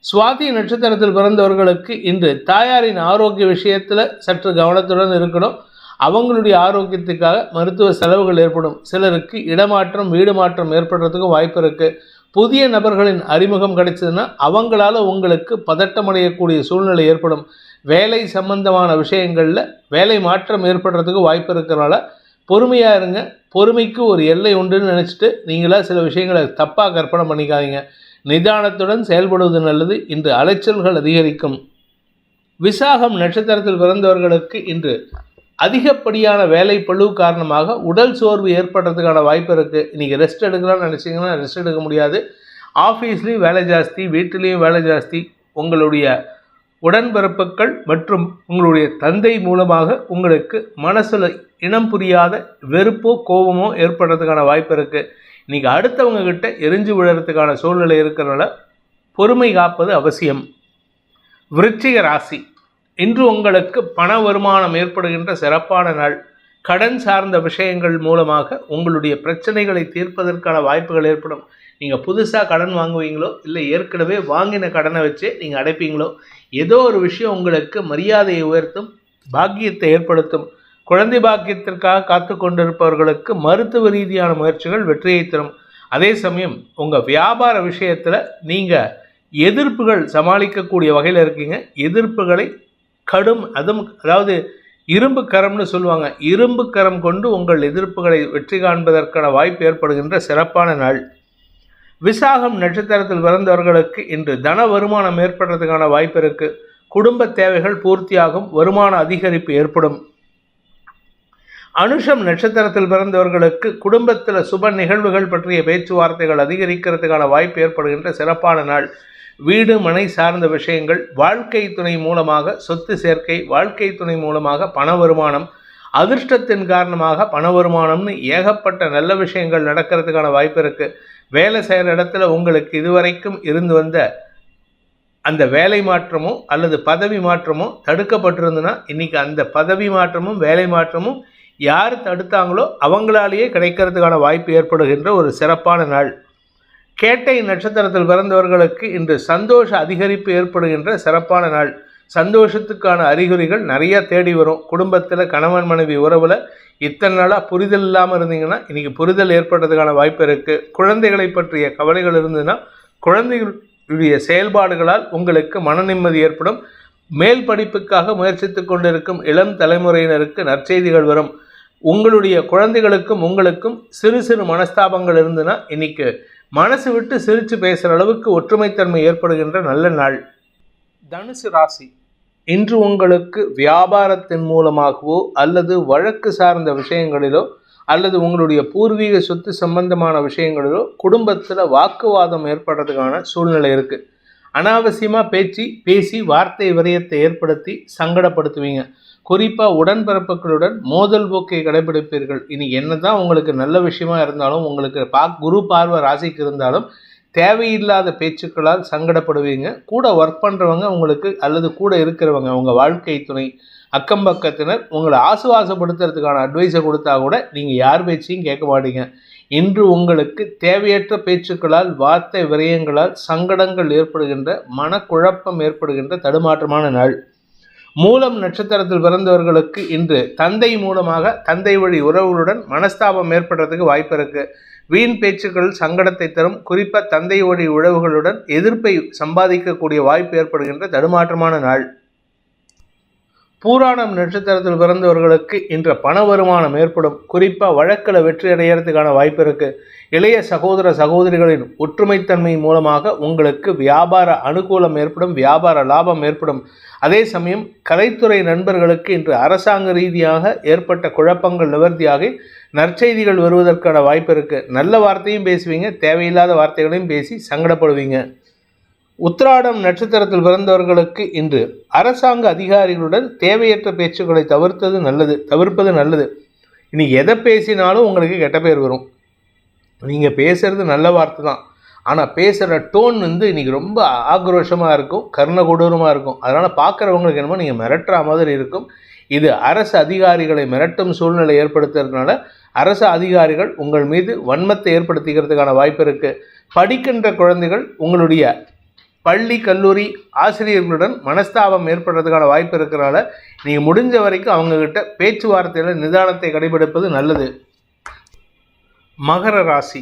A: சுவாதி நட்சத்திரத்தில் பிறந்தவர்களுக்கு இன்று தாயாரின் ஆரோக்கிய விஷயத்தில் சற்று கவனத்துடன் இருக்கணும். அவங்களுடைய ஆரோக்கியத்துக்காக மருத்துவ செலவுகள் ஏற்படும். சிலருக்கு இடமாற்றம் வீடு மாற்றம் ஏற்படுறதுக்கும் வாய்ப்பு இருக்குது புதிய நபர்களின் அறிமுகம் கிடைச்சதுன்னா அவங்களால உங்களுக்கு பதட்டமடையக்கூடிய சூழ்நிலை ஏற்படும். வேலை சம்பந்தமான விஷயங்களில் வேலை மாற்றம் ஏற்படுறதுக்கு வாய்ப்பு இருக்கிறனால பொறுமையாக இருங்க. பொறுமைக்கு ஒரு எல்லை உண்டுன்னு நினச்சிட்டு நீங்களாக சில விஷயங்களை தப்பாக கற்பனை பண்ணிக்காதீங்க. நிதானத்துடன் செயல்படுவது நல்லது. இன்று அலைச்சல்கள் அதிகரிக்கும். விசாகம் நட்சத்திரத்தில் பிறந்தவர்களுக்கு இன்று அதிகப்படியான வேலை பழு காரணமாக உடல் சோர்வு ஏற்படுறதுக்கான வாய்ப்பு இருக்குது இன்றைக்கி ரெஸ்ட் எடுக்கலாம்னு நினச்சிங்கன்னா ரெஸ்ட் எடுக்க முடியாது. ஆஃபீஸ்லேயும் வேலை ஜாஸ்தி வீட்டிலையும் வேலை ஜாஸ்தி. உங்களுடைய உடன்பிறப்புகள் மற்றும் உங்களுடைய தந்தை மூலமாக உங்களுக்கு மனசில் இனம் புரியாத வெறுப்போ கோபமோ ஏற்படுறதுக்கான வாய்ப்பு இருக்குது இன்றைக்கி அடுத்தவங்க கிட்ட எரிஞ்சு விழுறதுக்கான சூழ்நிலை இருக்கிறனால பொறுமை காப்பது அவசியம். விருச்சிக ராசி. இன்று உங்களுக்கு பண வருமானம் ஏற்படுகின்ற சிறப்பான நாள். கடன் சார்ந்த விஷயங்கள் மூலமாக உங்களுடைய பிரச்சனைகளை தீர்ப்பதற்கான வாய்ப்புகள் ஏற்படும். நீங்கள் புதுசாக கடன் வாங்குவீங்களோ இல்லை ஏற்கனவே வாங்கின கடனை வச்சே நீங்கள் அடைப்பீங்களோ ஏதோ ஒரு விஷயம் உங்களுக்கு மரியாதையை உயர்த்தும் பாக்கியத்தை ஏற்படுத்தும். குழந்தை பாக்கியத்திற்காக காத்து கொண்டிருப்பவர்களுக்கு மருத்துவ ரீதியான முயற்சிகள் வெற்றியை தரும். அதே சமயம் உங்கள் வியாபார விஷயத்தில் நீங்கள் எதிர்ப்புகள் சமாளிக்கக்கூடிய வகையில் இருக்கீங்க. எதிர்ப்புகளை கடும் அதுவும் அதாவது இரும்பு கரம்னு சொல்லுவாங்க. இரும்பு கரம் கொண்டு உங்கள் எதிர்ப்புகளை வெற்றி காண்பதற்கான வாய்ப்பு ஏற்படுகின்ற சிறப்பான நாள். விசாகம் நட்சத்திரத்தில் பிறந்தவர்களுக்கு இன்று தன வருமானம் ஏற்படுறதுக்கான வாய்ப்பு இருக்கு. குடும்ப தேவைகள் பூர்த்தியாகும் வருமான அதிகரிப்பு ஏற்படும். அனுஷம் நட்சத்திரத்தில் பிறந்தவர்களுக்கு குடும்பத்தில் சுப நிகழ்வுகள் பற்றிய பேச்சுவார்த்தைகள் அதிகரிக்கிறதுக்கான வாய்ப்பு ஏற்படுகின்ற சிறப்பான நாள். வீடு மனை சார்ந்த விஷயங்கள் வாழ்க்கை துணை மூலமாக சொத்து சேர்க்கை வாழ்க்கை துணை மூலமாக பண வருமானம் அதிர்ஷ்டத்தின் காரணமாக பண வருமானம்னு ஏகப்பட்ட நல்ல விஷயங்கள் நடக்கிறதுக்கான வாய்ப்பு இருக்குது வேலை செய்கிற இடத்துல உங்களுக்கு இதுவரைக்கும் இருந்து வந்த அந்த வேலை மாற்றமோ அல்லது பதவி மாற்றமோ தடுக்கப்பட்டிருந்ததுன்னா இன்றைக்கி அந்த பதவி மாற்றமும் வேலை மாற்றமும் யார் தடுத்தாங்களோ அவங்களாலேயே கிடைக்கிறதுக்கான வாய்ப்பு ஏற்படுகின்ற ஒரு சிறப்பான நாள். கேட்டை நட்சத்திரத்தில் பிறந்தவர்களுக்கு இன்று சந்தோஷ அதிகரிப்பு ஏற்படுகின்ற சிறப்பான நாள். சந்தோஷத்துக்கான அறிகுறிகள் நிறைய தேடி வரும். குடும்பத்தில் கணவன் மனைவி உறவில் இத்தனை நாளாக புரிதல் இல்லாமல் இருந்தீங்கன்னா இன்றைக்கி புரிதல் ஏற்படுறதுக்கான வாய்ப்பு இருக்குது குழந்தைகளை பற்றிய கவலைகள் இருந்ததுன்னா குழந்தைகளுடைய செயல்பாடுகளால் உங்களுக்கு மன நிம்மதி ஏற்படும். மேல் படிப்புக்காக முயற்சித்து கொண்டிருக்கும் இளம் தலைமுறையினருக்கு நற்செய்திகள் வரும். உங்களுடைய குழந்தைகளுக்கும் உங்களுக்கும் சிறு சிறு மனஸ்தாபங்கள் இருந்ததுன்னா இன்னைக்கு மனசு விட்டு சிரித்து பேசுகிற அளவுக்கு ஒற்றுமைத்தன்மை ஏற்படுகின்ற நல்ல நாள். தனுசு ராசி. இன்று உங்களுக்கு வியாபாரத்தின் மூலமாகவோ அல்லது வழக்கு சார்ந்த விஷயங்களிலோ அல்லது உங்களுடைய பூர்வீக சொத்து சம்பந்தமான விஷயங்களிலோ குடும்பத்தில் வாக்குவாதம் ஏற்படுறதுக்கான சூழ்நிலை இருக்குது அனாவசியமாக பேச்சு பேசி வார்த்தை விரயத்தை ஏற்படுத்தி சங்கடப்படுத்துவீங்க. குறிப்பாக உடன்பிறப்புகளுடன் மோதல் போக்கை கடைபிடிப்பீர்கள். இனி என்ன தான் உங்களுக்கு நல்ல விஷயமா இருந்தாலும் உங்களுக்கு பா குரு பார்வை ராசிக்கு இருந்தாலும் தேவையில்லாத பேச்சுக்களால் சங்கடப்படுவீங்க. கூட ஒர்க் பண்ணுறவங்க உங்களுக்கு அல்லது கூட இருக்கிறவங்க உங்கள் வாழ்க்கை துணை அக்கம் பக்கத்தினர் உங்களை ஆசுவாசப்படுத்துறதுக்கான அட்வைஸை கொடுத்தா கூட நீங்கள் யார் பேச்சையும் கேட்க மாட்டீங்க. இன்று உங்களுக்கு தேவையற்ற பேச்சுக்களால் வார்த்தை விரயங்களால் சங்கடங்கள் ஏற்படுகின்ற மனக்குழப்பம் ஏற்படுகின்ற தடுமாற்றமான நாள். மூலம் நட்சத்திரத்தில் பிறந்தவர்களுக்கு இன்று தந்தை மூலமாக தந்தை வழி உறவுகளுடன் மனஸ்தாபம் ஏற்படுறதுக்கு வாய்ப்பு இருக்குது வீண் பேச்சுக்கள் சங்கடத்தை தரும். குறிப்பாக தந்தை வழி உறவுகளுடன் எதிர்ப்பை சம்பாதிக்கக்கூடிய வாய்ப்பு ஏற்படுகின்ற தடுமாற்றமான நாள். பூராணம் நட்சத்திரத்தில் பிறந்தவர்களுக்கு இன்று பண வருமானம் ஏற்படும். குறிப்பாக வழக்கில் வெற்றி அடையிறதுக்கான வாய்ப்பு இருக்குது இளைய சகோதர சகோதரிகளின் ஒற்றுமைத்தன்மை மூலமாக உங்களுக்கு வியாபார அனுகூலம் ஏற்படும் வியாபார லாபம் ஏற்படும். அதே சமயம் கலைத்துறை நண்பர்களுக்கு இன்று அரசாங்க ரீதியாக ஏற்பட்ட குழப்பங்கள் நிவர்த்தியாகி நற்செய்திகள் வருவதற்கான வாய்ப்பு இருக்குது நல்ல வார்த்தையும் பேசுவீங்க தேவையில்லாத வார்த்தைகளையும் பேசி சங்கடப்படுவீங்க. உத்ராடம் நட்சத்திரத்தில் பிறந்தவர்களுக்கு இன்று அரசாங்க அதிகாரிகளுடன் தேவையற்ற பேச்சுக்களை தவிர்த்தது நல்லது தவிர்ப்பது நல்லது. இனி எதை பேசினாலும் உங்களுக்கு கெட்ட பேர் வரும். நீங்கள் பேசுகிறது நல்ல வார்த்தை தான். ஆனால் பேசுகிற டோன் வந்து இன்றைக்கி ரொம்ப ஆக்ரோஷமாக இருக்கும் கர்ண கொடூரமாக இருக்கும். அதனால் பார்க்குறவங்களுக்கு என்னமோ நீங்கள் மிரட்டுற மாதிரி இருக்கும். இது அரசு அதிகாரிகளை மிரட்டும் சூழ்நிலை ஏற்படுத்துறதுனால அரசு அதிகாரிகள் உங்கள் மீது வன்மத்தை ஏற்படுத்திக்கிறதுக்கான வாய்ப்பு இருக்குது படிக்கின்ற குழந்தைகள் உங்களுடைய பள்ளி கல்லூரி ஆசிரியர்களுடன் மனஸ்தாபம் ஏற்படுறதுக்கான வாய்ப்பு இருக்கிறனால நீங்கள் முடிஞ்ச வரைக்கும் அவங்கக்கிட்ட பேச்சுவார்த்தையில் நிதானத்தை கடைபிடிப்பது நல்லது. மகர ராசி.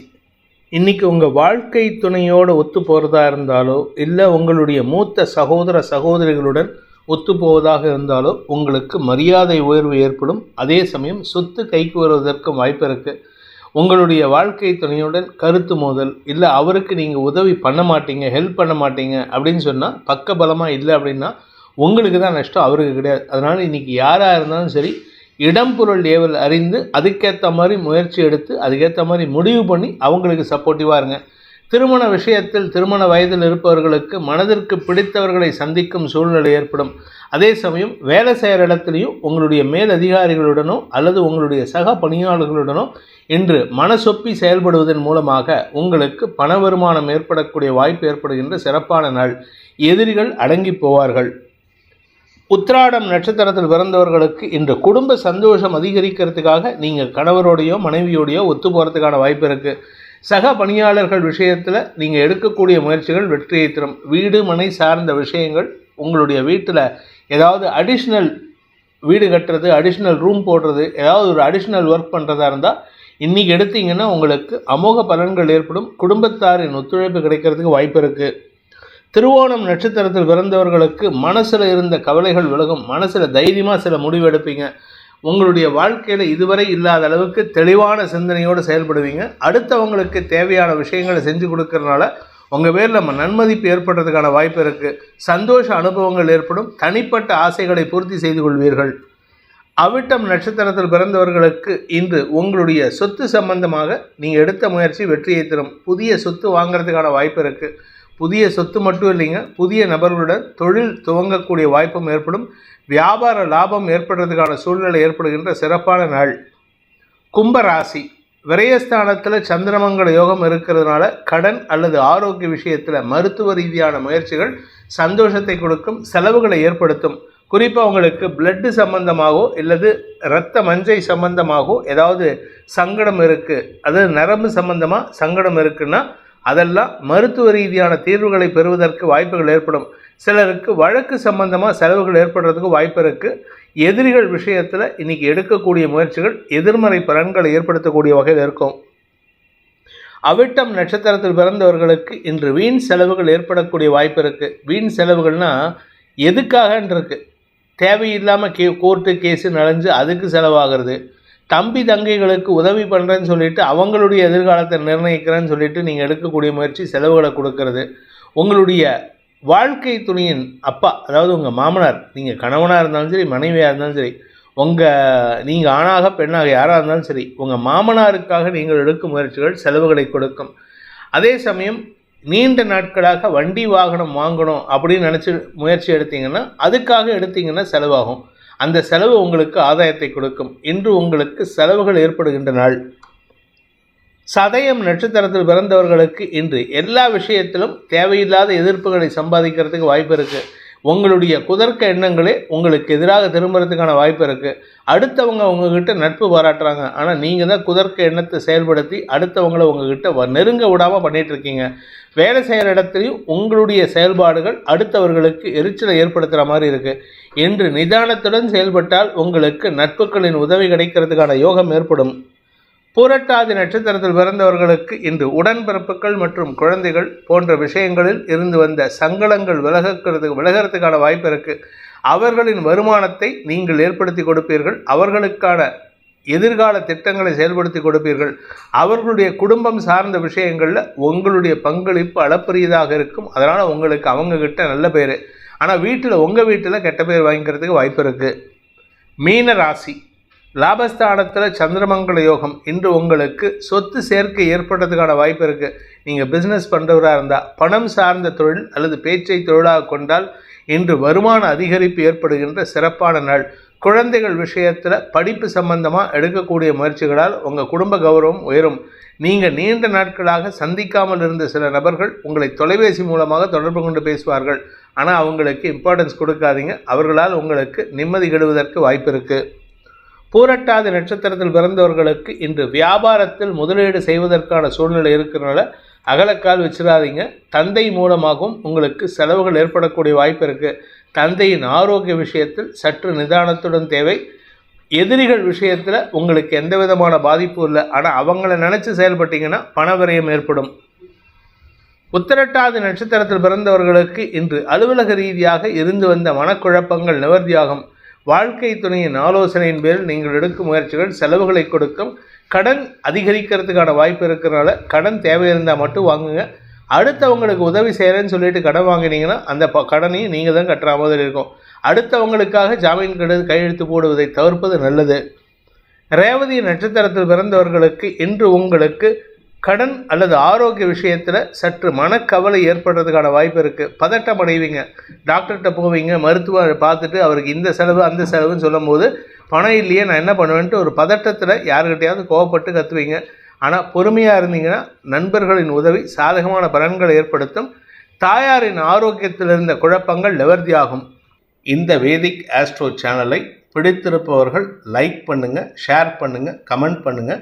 A: இன்றைக்கி உங்கள் வாழ்க்கை துணையோடு ஒத்து போகிறதா இருந்தாலோ இல்லை உங்களுடைய மூத்த சகோதர சகோதரிகளுடன் ஒத்து போவதாக இருந்தாலோ உங்களுக்கு மரியாதை உயர்வு ஏற்படும். அதே சமயம் சொத்து கைக்கு வருவதற்கும் வாய்ப்பு இருக்குது உங்களுடைய வாழ்க்கை துணையுடன் கருத்து மோதல் இல்லை அவருக்கு நீங்கள் உதவி பண்ண மாட்டீங்க ஹெல்ப் பண்ண மாட்டீங்க அப்படின்னு சொன்னால் பக்க பலமாக இல்லை அப்படின்னா உங்களுக்கு தான் நஷ்டம் அவருக்கு கிடையாது. அதனால் இன்றைக்கி யாராக இருந்தாலும் சரி இடம் பொருள் ஏவல் அறிந்து அதுக்கேற்ற மாதிரி முயற்சி எடுத்து அதுக்கேற்ற மாதிரி முடிவு பண்ணி அவங்களுக்கு சப்போர்ட்டிவாக இருங்க. திருமண விஷயத்தில் திருமண வயதில் இருப்பவர்களுக்கு மனதிற்கு பிடித்தவர்களை சந்திக்கும் சூழ்நிலை ஏற்படும். அதே சமயம் வேலை செய்கிற இடத்துலையும் உங்களுடைய மேல் அதிகாரிகளுடனோ அல்லது உங்களுடைய சக பணியாளர்களுடனோ இன்று மனசொப்பி செயல்படுவதன் மூலமாக உங்களுக்கு பண வருமானம் ஏற்படக்கூடிய வாய்ப்பு ஏற்படுகின்ற சிறப்பான நாள். எதிரிகள் அடங்கி போவார்கள். உத்திராடம் நட்சத்திரத்தில் பிறந்தவர்களுக்கு இன்று குடும்ப சந்தோஷம் அதிகரிக்கிறதுக்காக நீங்கள் கணவரோடையோ மனைவியோடையோ ஒத்து போகிறதுக்கான வாய்ப்பு இருக்குது சக பணியாளர்கள் விஷயத்தில் நீங்கள் எடுக்கக்கூடிய முயற்சிகள் வெற்றியை தரும். வீடு மனை சார்ந்த விஷயங்கள் உங்களுடைய வீட்டில் ஏதாவது அடிஷ்னல் வீடு கட்டுறது அடிஷ்னல் ரூம் போடுறது ஏதாவது ஒரு அடிஷ்னல் ஒர்க் பண்ணுறதா இருந்தால் இன்றைக்கி எடுத்தீங்கன்னா உங்களுக்கு அமோக பலன்கள் ஏற்படும். குடும்பத்தாரின் ஒத்துழைப்பு கிடைக்கிறதுக்கு வாய்ப்பு இருக்குது திருவோணம் நட்சத்திரத்தில் பிறந்தவர்களுக்கு மனசில் இருந்த கவலைகள் விலகும். மனசில் தைரியமாக சில முடிவு எடுப்பீங்க. உங்களுடைய வாழ்க்கையில் இதுவரை இல்லாத அளவுக்கு தெளிவான சிந்தனையோடு செயல்படுவீங்க. அடுத்தவங்களுக்கு தேவையான விஷயங்களை செஞ்சு கொடுக்கறனால உங்கள் பேரில் நம்ம நன்மதிப்பு ஏற்படுறதுக்கான வாய்ப்பு இருக்குது சந்தோஷ அனுபவங்கள் ஏற்படும். தனிப்பட்ட ஆசைகளை பூர்த்தி செய்து கொள்வீர்கள். அவிட்டம் நட்சத்திரத்தில் பிறந்தவர்களுக்கு இன்று உங்களுடைய சொத்து சம்பந்தமாக நீங்கள் எடுத்த முயற்சி வெற்றியை தரும். புதிய சொத்து வாங்குறதுக்கான வாய்ப்பு இருக்குது புதிய சொத்து மட்டும் இல்லைங்க புதிய நபர்களுடன் தொழில் துவங்கக்கூடிய வாய்ப்பும் ஏற்படும். வியாபார லாபம் ஏற்படுறதுக்கான சூழ்நிலை ஏற்படுகின்ற சிறப்பான நாள். கும்பராசி விரயஸ்தானத்தில் சந்திரமங்கல யோகம் இருக்கிறதுனால கடன் அல்லது ஆரோக்கிய விஷயத்தில் மருத்துவ ரீதியான முயற்சிகள் சந்தோஷத்தை கொடுக்கும் செலவுகளை ஏற்படுத்தும். குறிப்பாக உங்களுக்கு பிளட்டு சம்பந்தமாகவோ இல்லது இரத்த மஞ்சை சம்பந்தமாகவோ ஏதாவது சங்கடம் இருக்குது அது நரம்பு சம்பந்தமாக சங்கடம் இருக்குன்னா அதெல்லாம் மருத்துவ ரீதியான தீர்வுகளை பெறுவதற்கு வாய்ப்புகள் ஏற்படும். சிலருக்கு வழக்கு சம்பந்தமாக செலவுகள் ஏற்படுறதுக்கு வாய்ப்பு இருக்குது எதிரிகள் விஷயத்தில் இன்னைக்கு எடுக்கக்கூடிய முயற்சிகள் எதிர்மறை பலன்களை ஏற்படுத்தக்கூடிய வகையில் இருக்கும். அவிட்டம் நட்சத்திரத்தில் பிறந்தவர்களுக்கு இன்று வீண் செலவுகள் ஏற்படக்கூடிய வாய்ப்பு இருக்குது வீண் செலவுகள்னால் எதுக்காகன்றிருக்கு? தேவையில்லாமல் கே கோர்ட்டு கேஸு நலஞ்சு அதுக்கு செலவாகிறது. தம்பி தங்கைகளுக்கு உதவி பண்ணுறேன்னு சொல்லிட்டு அவங்களுடைய எதிர்காலத்தை நிர்ணயிக்கிறேன்னு சொல்லிட்டு நீங்கள் எடுக்கக்கூடிய முயற்சி செலவுகளை கொடுக்கறது. உங்களுடைய வாழ்க்கை துணியின் அப்பா அதாவது உங்கள் மாமனார் நீங்கள் கணவனாக இருந்தாலும் சரி மனைவியாக இருந்தாலும் சரி உங்கள் நீங்கள் ஆணாக பெண்ணாக யாராக இருந்தாலும் சரி உங்கள் மாமனாருக்காக நீங்கள் எடுக்கும் முயற்சிகள் செலவுகளை கொடுக்கும். அதே சமயம் நீண்ட நாட்களாக வண்டி வாகனம் வாங்கணும் அப்படின்னு நினச்சி முயற்சி எடுத்தீங்கன்னா அதுக்காக எடுத்தீங்கன்னா செலவாகும். அந்த செலவு உங்களுக்கு ஆதாயத்தை கொடுக்கும். இன்று உங்களுக்கு செலவுகள் ஏற்படுகின்ற நாள். சதயம் நட்சத்திரத்தில் பிறந்தவர்களுக்கு இன்று எல்லா விஷயத்திலும் தேவையில்லாத எதிர்ப்புகளை சம்பாதிக்கிறதுக்கு வாய்ப்பு இருக்குது உங்களுடைய குதர்க்க எண்ணங்களே உங்களுக்கு எதிராக திரும்புறதுக்கான வாய்ப்பு இருக்குது அடுத்தவங்க உங்ககிட்ட நட்பு பாராட்டுறாங்க. ஆனால் நீங்கள் தான் குதர்க்க எண்ணத்தை செயல்படுத்தி அடுத்தவங்களை உங்ககிட்ட வ- நெருங்க விடாமல் பண்ணிகிட்ருக்கீங்க இருக்கீங்க. வேலை செய்கிற இடத்துலையும் உங்களுடைய செயல்பாடுகள் அடுத்தவர்களுக்கு எரிச்சலை ஏற்படுத்துகிற மாதிரி இருக்குது என்று நிதானத்துடன் செயல்பட்டால் உங்களுக்கு நட்புகளின் உதவி கிடைக்கிறதுக்கான யோகம் ஏற்படும். பூரட்டாதி நட்சத்திரத்தில் பிறந்தவர்களுக்கு இன்று உடன்பிறப்புகள் மற்றும் குழந்தைகள் போன்ற விஷயங்களில் இருந்து வந்த சங்கடங்கள் விலகிறதுக்கு விலகிறதுக்கான வாய்ப்பு இருக்கு. அவர்களின் வருமானத்தை நீங்கள் ஏற்படுத்தி கொடுப்பீர்கள். அவர்களுக்கான எதிர்கால திட்டங்களை செயல்படுத்தி கொடுப்பீர்கள். அவர்களுடைய குடும்பம் சார்ந்த விஷயங்களில் உங்களுடைய பங்களிப்பு அளப்பரியதாக இருக்கும். அதனால் உங்களுக்கு அவங்க கிட்ட நல்ல பேர். ஆனால் வீட்டில் உங்கள் வீட்டில் கெட்ட பேர் வாங்கிக்கிறதுக்கு வாய்ப்பு இருக்குது மீன ராசி. லாபஸ்தானத்தில் சந்திரமங்கல யோகம் இன்று உங்களுக்கு சொத்து சேர்க்கை ஏற்படுறதுக்கான வாய்ப்பு இருக்குது நீங்கள் பிஸ்னஸ் பண்ணுறவராக இருந்தால் பணம் சார்ந்த தொழில் அல்லது பேச்சை தொழிலாக கொண்டால் இன்று வருமான அதிகரிப்பு ஏற்படுகின்ற சிறப்பான நாள். குழந்தைகள் விஷயத்தில் படிப்பு சம்பந்தமாக எடுக்கக்கூடிய முயற்சிகளால் உங்கள் குடும்ப கௌரவம் உயரும். நீங்கள் நீண்ட நாட்களாக சந்திக்காமல் இருந்த சில நபர்கள் உங்களை தொலைபேசி மூலமாக தொடர்பு கொண்டு பேசுவார்கள். ஆனால் அவங்களுக்கு இம்பார்ட்டன்ஸ் கொடுக்காதீங்க. அவர்களால் உங்களுக்கு நிம்மதி கெடுவதற்கு வாய்ப்பு இருக்குது பூரட்டாதி நட்சத்திரத்தில் பிறந்தவர்களுக்கு இன்று வியாபாரத்தில் முதலீடு செய்வதற்கான சூழ்நிலை இருக்கிறனால அகலக்கால் வச்சிடாதீங்க. தந்தை மூலமாகவும் உங்களுக்கு செலவுகள் ஏற்படக்கூடிய வாய்ப்பு இருக்குது தந்தையின் ஆரோக்கிய விஷயத்தில் சற்று நிதானத்துடன் தேவை. எதிரிகள் விஷயத்தில் உங்களுக்கு எந்த விதமான பாதிப்பும் இல்லை. ஆனால் அவங்கள நினச்சி செயல்பட்டீங்கன்னா பணவிரயம் ஏற்படும். உத்திரட்டாதி நட்சத்திரத்தில் பிறந்தவர்களுக்கு இன்று அலுவலக ரீதியாக இருந்து வந்த மனக்குழப்பங்கள் நிவர்த்தியாகும். வாழ்க்கை துணையின் ஆலோசனையின் பேரில் நீங்கள் எடுக்கும் முயற்சிகள் செலவுகளை கொடுக்கும். கடன் அதிகரிக்கிறதுக்கான வாய்ப்பு இருக்கிறனால கடன் தேவை இருந்தால் மட்டும் வாங்குங்க. அடுத்தவங்களுக்கு உதவி செய்கிறேன்னு சொல்லிட்டு கடன் வாங்கினீங்கன்னா அந்த ப கடனையும் நீங்கள் தான் கட்டுற மாதிரி இருக்கும். அடுத்தவங்களுக்காக ஜாமீன் கெடு கையெழுத்து போடுவதை தவிர்ப்பது நல்லது. ரேவதி நட்சத்திரத்தில் பிறந்தவர்களுக்கு இன்று உங்களுக்கு கடன் அல்லது ஆரோக்கிய விஷயத்தில் சற்று மனக்கவலை ஏற்படுறதுக்கான வாய்ப்பு இருக்குது பதட்டம் அடைவீங்க. டாக்டர்கிட்ட போவீங்க. மருத்துவர் பார்த்துட்டு அவருக்கு இந்த செலவு அந்த செலவுன்னு சொல்லும்போது பணம் இல்லையே நான் என்ன பண்ணுவேன்ட்டு ஒரு பதட்டத்தில் யாருக்கிட்டையாவது கோவப்பட்டு கற்றுவீங்க ஆனால் பொறுமையாக இருந்தீங்கன்னா நண்பர்களின் உதவி சாதகமான பலன்களை ஏற்படுத்தும். தாயாரின் ஆரோக்கியத்தில் இருந்த குழப்பங்கள் நிவர்த்தியாகும். இந்த வேதிக் ஆஸ்ட்ரோ சேனலை பிடித்திருப்பவர்கள் லைக் பண்ணுங்கள் ஷேர் பண்ணுங்கள் கமெண்ட் பண்ணுங்கள்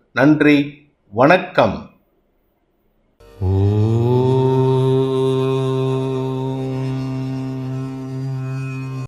A: நன்றி வணக்கம்.
B: ஓ.